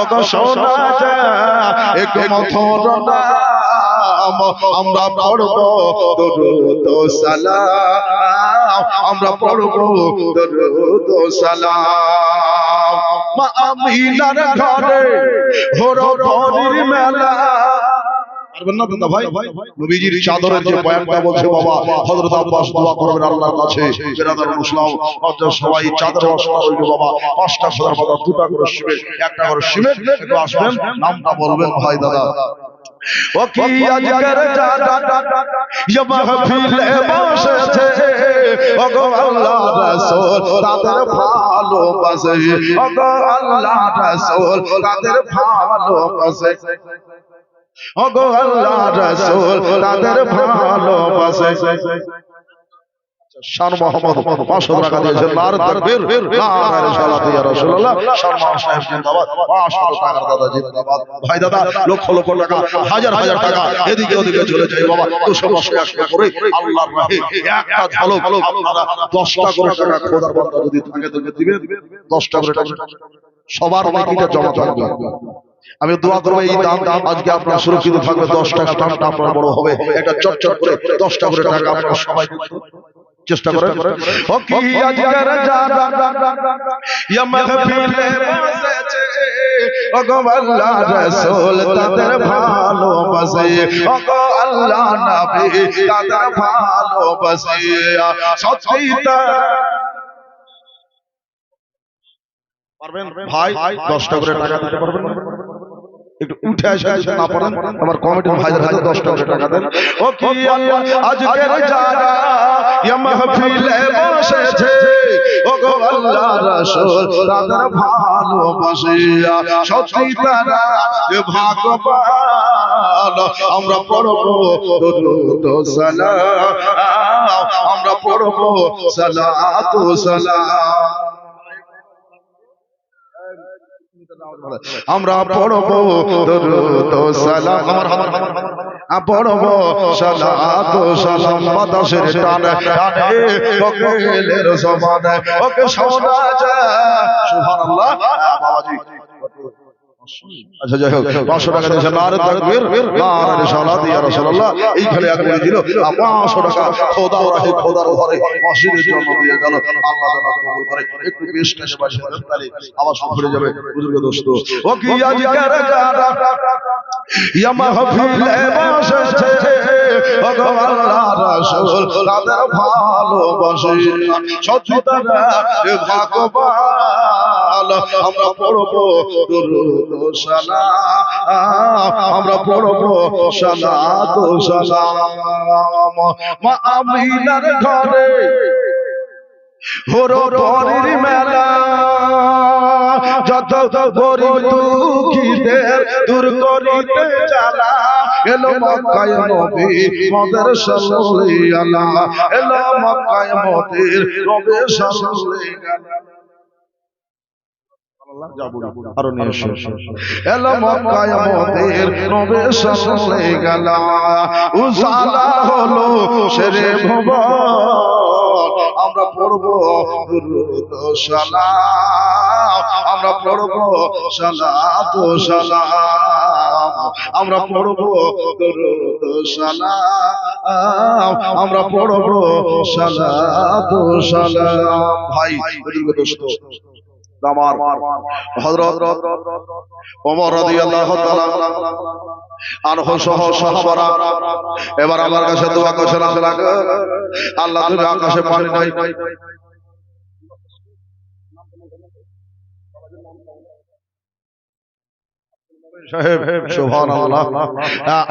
ওগো শোনা যায় এক মথুর নাম আমরা পড়ব দরুদ ও সালাম। আমরা পড়ব দরুদ সালাম। মা আমিনার ঘরে ঘর ভরির মেলা। পারবেন না দাদা ভাই? নবীজির চাদরের যে বয়ানটা বলছে বাবা হযরত আব্বাস দোয়া করবেন আল্লাহর কাছে। বেরাদার মুসলিম অর্থাৎ সবাই চাদর বসা হইল বাবা পাঁচটা সোনার বাবা দুটা করে সিমেন্ট একটা করে সিমেন্ট একটু আসবেন নামটা বলবেন ভাই দাদা। ও কি আজকের ইয়া মাহফিলে বসেছে। ও আল্লাহ রাসূল তাদের ভালোবাসে। ও আল্লাহ রাসূল তাদের ভালোবাসে। আল্লাহ রাসূল, তাদের ভালোবাসে শান মোহাম্মদ 500 টাকা দিয়েছেন সালাত ইয়া রাসূলুল্লাহ। শান সাহেব, জিন্দাবাদ। 500 টাকা, দাদা, জিন্দাবাদ। ভাই, দাদা, লক্ষ লক্ষ টাকা, হাজার হাজার টাকা। এদিকে, ওদিকে চলে যায় বাবা। আল্লাহর রাহে একটা ঝলক আপনারা 10টা করে টাকা খোদার বান্দা যদি থাকে দিবেন। 10টা করে সবার জমা আমি দোয়া করব এই দাম দাম আজকে আপনার সুরক্ষিত থাকবে দশ টাকা আপনার বড় হবে। একটা চটচট করে দশটা করে টাকা আপনার সবাই চেষ্টা করেন ও কি আজকের জানা ইয়া মাহফিলে বসেছে ও গো আল্লাহ রাসূল তাদের ভালোবাসে ও গো আল্লাহ নবী তাদের ভালোবাসে সত্যি তা পারবেন? ভাই দশটা করে টাকা দিতে পারবেন। একটু উঠে আসে যদি না পারেন আমার কমিটির হাতে দশটা করে টাকা দেন ও কি আজকের যারা ইয়া মাহফিলে বসেছে ও গো আল্লাহ রাসূল তাদের ভালোবাসে সত্যি তারা ভাগবান আমরা পড়ব দরুদ সালাম আমরা পড়ব সালাত ও সালাম আমরা পড়ব দরুদ সালাম। আমার আমার পড়ব সালাত সালাম বাতাসের টানে কোকিলের সমানে ওকে শোনা যায় সুবহানাল্লাহ। বাবাজি। আচ্ছা যাই হোক পাঁচশো টাকা দিয়েছে নারে তাকবীর। নারে সালাত ইয়া রাসূলুল্লাহ। এইখানে এক করে দিল। পাঁচশো টাকা খোদা রাহে খোদার ঘরে মসজিদের জন্য দিয়ে গেল। আল্লাহ যেন কবুল করে। একটু বেশ কেসে বাসি করেন তাহলে আবার সব ঘুরে যাবে। বুজুর্গ দোস্ত। ও কি আজকের যারা ইয়া মাহফিলে বসেছে ও গো আল্লাহ রাসূল তাদের ভালোবাসে। সত্যি তারা ভাগবান আমরা পড়ব দরুদ সালাম আমরা পড়ব সালাত সালাম। মা ঘরে পরের মেলা, যত গরিব দুঃখীদের দূর করিতে চালা, এলো মক্কায় নবী মদের সাল্লি আলা এলো মক্কায় মদের রবে সাল্লি এলো গেল। উজালা হলো শেরে ভুবন আমরা পড়ব দুরুদ সালাম। আমরা পড়ব সালাত সালাম। আমরা পড়ব দুরুদ সালাম। আমরা পড়ব সালাত ও সালাম। ভাই দোস্ত আমার হযরত ওমর রাদিয়াল্লাহু তাআলা আনহু সহ কাছে দোয়া করছেন আল্লাহ তুমি আকাশে পানি নাই। সাহেব সুবহানাল্লাহ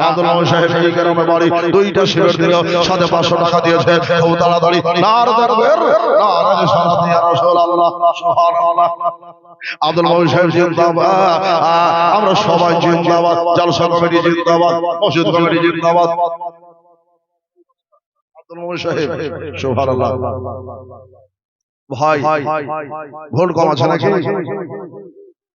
আব্দুল মোহাম্মদ সাহেব এই গ্রামে বাড়ি দুইটা সিগারেট দিল সাথে 500 টাকা দিয়েছে খুব তাড়াতাড়ি নার দরবের নার সালাত ইয়া রাসূলুল্লাহ সুবহানাল্লাহ আব্দুল মোহাম্মদ সাহেব জিন্দাবাদ আমরা সবাই জিন্দাবাদ জলসা কমিটি জিন্দাবাদ মসজিদ কমিটি জিন্দাবাদ ভাই ভোট কম আছে নাকি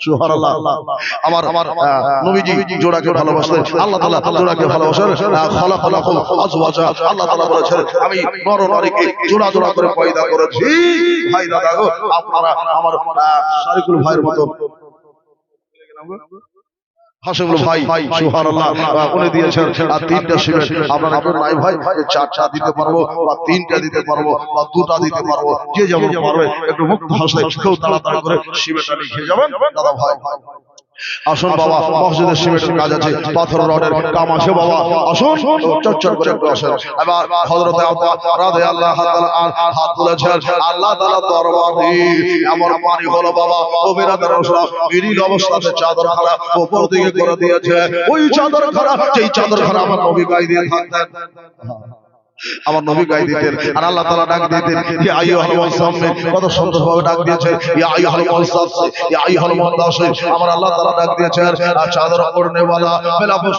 সুবহানাল্লাহ আমার নবীজি জোড়াকে আল্লাহ তাআলা জোড়াকে ভালোবাসেন খালাকালাকুম আজওয়াজা আল্লাহ তাআলা বলেছেন আমি নর নারীকে জোড়া জোড়া করে পয়দা করেছি ভাই দাদা গো আপনারা আমার শারিকুল ভাইয়ের মতো হাসিবুল ভাই সুবহানাল্লাহ উনি দিয়েছেন আর তিনটা সিমেন্ট আপনারা কেউ নাই ভাই চারটা দিতে পারব বা তিনটা দিতে পারব বা দুটা দিতে পারব যে যেমন পারবে একটু মুক্ত হাসলে কেউ তাড়াতাড়ি করে সিমেন্টটা লিখে যাবেন? দাদা ভাই। আসুন বাবা মসজিদের সিমেন্টের কাজ আছে পাথর রডের কাম আছে বাবা আসুন চচ্চর করে আসেন এবার হযরতে আব্বা রাদিয়াল্লাহু তাআলা আন হাত তুলেছেন আল্লাহ তাআলা দরবারে এমন পানি হলো বাবা ও বেরাদার রাসূল বিড়ির অবস্থাতে চাদর খানা উপর দিকে করে দিয়েছে ওই চাদর খানা যেই চাদর খানা আমার নবী গায়ে দিয়ে থাকতেন আমার নবী গাই দিতেন, আর আল্লাহ তালা ডাক দিতেন ইয়া আইয়ুহাল মুসাম্মিল কত সন্তোষ ভাবে ডাক দিয়েছে, ইয়া আইয়ুহাল মুসাফফির ইয়া আইয়ুহাল মুদাসসির আমার আল্লাহ তালা ডাক দিয়েছে আর চাদর পরনে वाला